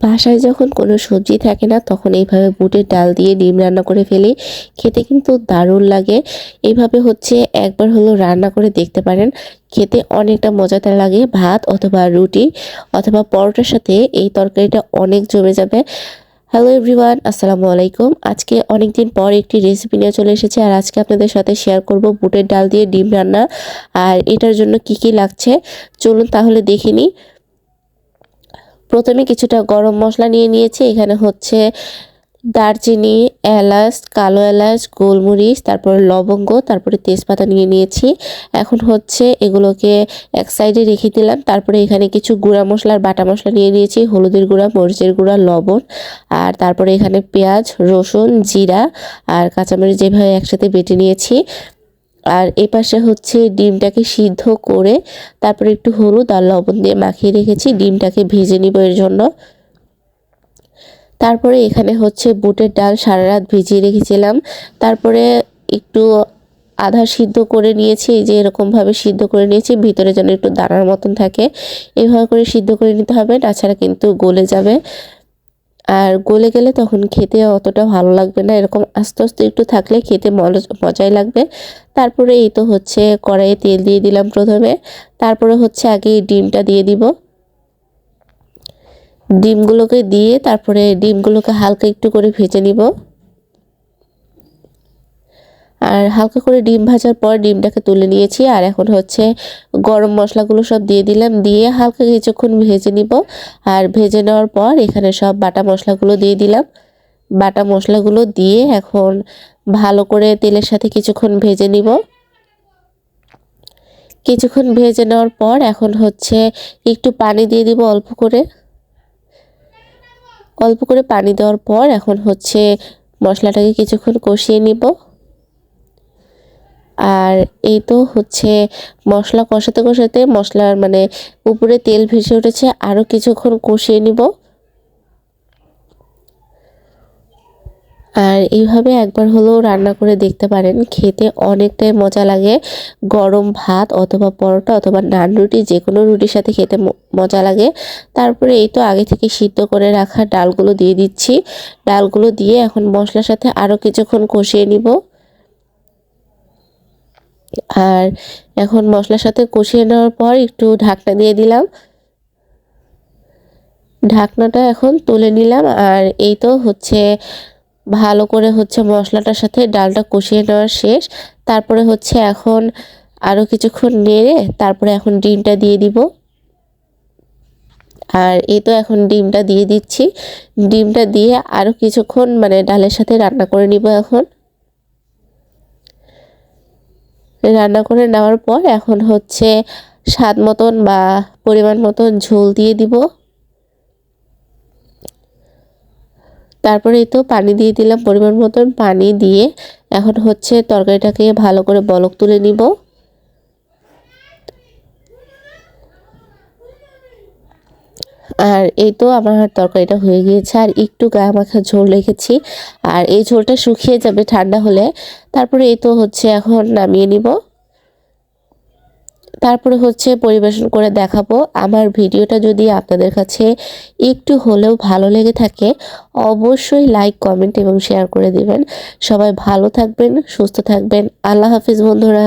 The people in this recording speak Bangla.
বাসায় যখন কোনো সবজি থাকে না, তখন এইভাবে বুটের ডাল দিয়ে ডিম রান্না করে ফেলি। খেতে কিন্তু দারুণ লাগে। এইভাবে হচ্ছে একবার হলো রান্না করে দেখতে পারেন। খেতে অনেকটা মজাদার লাগে, ভাত অথবা রুটি অথবা পরোটার সাথে এই তরকারিটা অনেক জমে যাবে। হ্যালো এভরিওয়ান আসসালামু আলাইকুম। আজকে অনেক দিন পর একটি রেসিপি নিয়ে চলে এসেছি আর আজকে আপনাদের সাথে শেয়ার করব বুটের ডাল দিয়ে ডিম রান্না আর এটার জন্য কি কি লাগছে। চলুন তাহলে দেখে নিই। প্রথমে কিছুটা গরম মশলা নিয়ে নিয়েছি। এখানে হচ্ছে দারচিনি, এলাচ, কালো এলাচ, গোলমরিচ, তারপর লবঙ্গ, তারপরে তেজপাতা নিয়ে নিয়েছি। এখন হচ্ছে এগুলোকে এক সাইডে রেখে দিলাম। তারপরে এখানে কিছু গুঁড়া মশলার বাটা মশলা নিয়ে নিয়েছি, হলুদের গুঁড়া, মরিচের গুঁড়া, লবণ। আর তারপরে এখানে পেঁয়াজ, রসুন, জিরা আর কাঁচামরিচ যেভাবে একসাথে বেটে নিয়েছি। আর এ পাশে হচ্ছে ডিমটাকে সিদ্ধ করে তারপরে একটু হলুদ আর লবণ দিয়ে মাখিয়ে রেখেছি, ডিমটাকে ভেজে নিব এর জন্য। তারপরে এখানে হচ্ছে বুটের ডাল সারা রাত ভিজিয়ে রেখেছিলাম। তারপরে একটু আধা সিদ্ধ করে নিয়েছি, এই যে এরকমভাবে সিদ্ধ করে নিয়েছি, ভিতরে যেন একটু দানার মতন থাকে। এভাবে করে সিদ্ধ করে নিতে হবে, তাছাড়া কিন্তু গলে যাবে। আর গলে গেলে তখন খেতে অতটা ভালো লাগবে না। এরকম আস্তে আস্তে একটু থাকলে খেতে মজাই লাগবে। তারপরে এই তো হচ্ছে কড়াইয়ে তেল দিয়ে দিলাম প্রথমে। তারপরে হচ্ছে আগে ডিমটা দিয়ে দিব। ডিমগুলোকে দিয়ে তারপরে ডিমগুলোকে হালকা একটু করে ভেজে নিব। আর হালকা করে ডিম ভাজার পর ডিমটাকে তুলে নিয়েছি। আর এখন হচ্ছে গরম মশলাগুলো সব দিয়ে দিলাম, দিয়ে হালকা কিছুক্ষণ ভেজে নিব। আর ভেজে নেওয়ার পর এখানে সব বাটা মশলাগুলো দিয়ে দিলাম। বাটা মশলাগুলো দিয়ে এখন ভালো করে তেলের সাথে কিছুক্ষণ ভেজে নিব। কিছুক্ষণ ভেজে নেওয়ার পর এখন হচ্ছে একটু পানি দিয়ে দিব অল্প করে। অল্প করে পানি দেওয়ার পর এখন হচ্ছে মশলাটাকে কিছুক্ষণ কষিয়ে নিব। আর এই তো হচ্ছে মশলা কষাতে কষাতে মশলার মানে উপরে তেল ভেসে উঠেছে আরও কিছুক্ষণ কষিয়ে নিব। আর এইভাবে একবার হলেও রান্না করে দেখতে পারেন, খেতে অনেকটাই মজা লাগে। গরম ভাত অথবা পরোটা অথবা নান রুটি যে কোনো রুটির সাথে খেতে মজা লাগে। তারপরে এই তো আগে থেকে সিদ্ধ করে রাখা ডালগুলো দিয়ে দিচ্ছি। ডালগুলো দিয়ে এখন মশলার সাথে আরও কিছুক্ষণ কষিয়ে নিব। আর এখন মশলার সাথে কষিয়ে নেওয়ার পর একটু ঢাকনা দিয়ে দিলাম। ঢাকনাটা এখন তুলে নিলাম আর এই তো হচ্ছে ভালো করে হচ্ছে মশলাটার সাথে ডালটা কষিয়ে নেওয়া শেষ। তারপরে হচ্ছে এখন আরও কিছুক্ষণ নেড়ে তারপরে এখন ডিমটা দিয়ে দিব। আর এই তো এখন ডিমটা দিয়ে দিচ্ছি। ডিমটা দিয়ে আরও কিছুক্ষণ মানে ডালের সাথে রান্না করে নিব এখন। রান্না করে নেওয়ার পর এখন হচ্ছে স্বাদ মতন বা পরিমাণ মতন ঝোল দিয়ে দিব। তারপরে তো পানি দিয়ে দিলাম, পরিমাণ মতন পানি দিয়ে এখন হচ্ছে তরকারিটাকে ভালো করে বলক তুলে নিব। আর এই তো আমার তরকারিটা হয়ে গিয়েছে, আর একটু গায়ে মাখা ঝোল রেখেছি। আর এই ঝোলটা শুকিয়ে যাবে ঠান্ডা হলে। তারপরে এই তো হচ্ছে এখন নামিয়ে নিব। তারপরে হচ্ছে পরিবেশন করে দেখাবো। আমার ভিডিওটা যদি আপনাদের কাছে একটু হলেও ভালো লেগে থাকে, অবশ্যই লাইক কমেন্ট এবং শেয়ার করে দিবেন। সবাই ভালো থাকবেন, সুস্থ থাকবেন। আল্লাহ হাফিজ বন্ধুরা।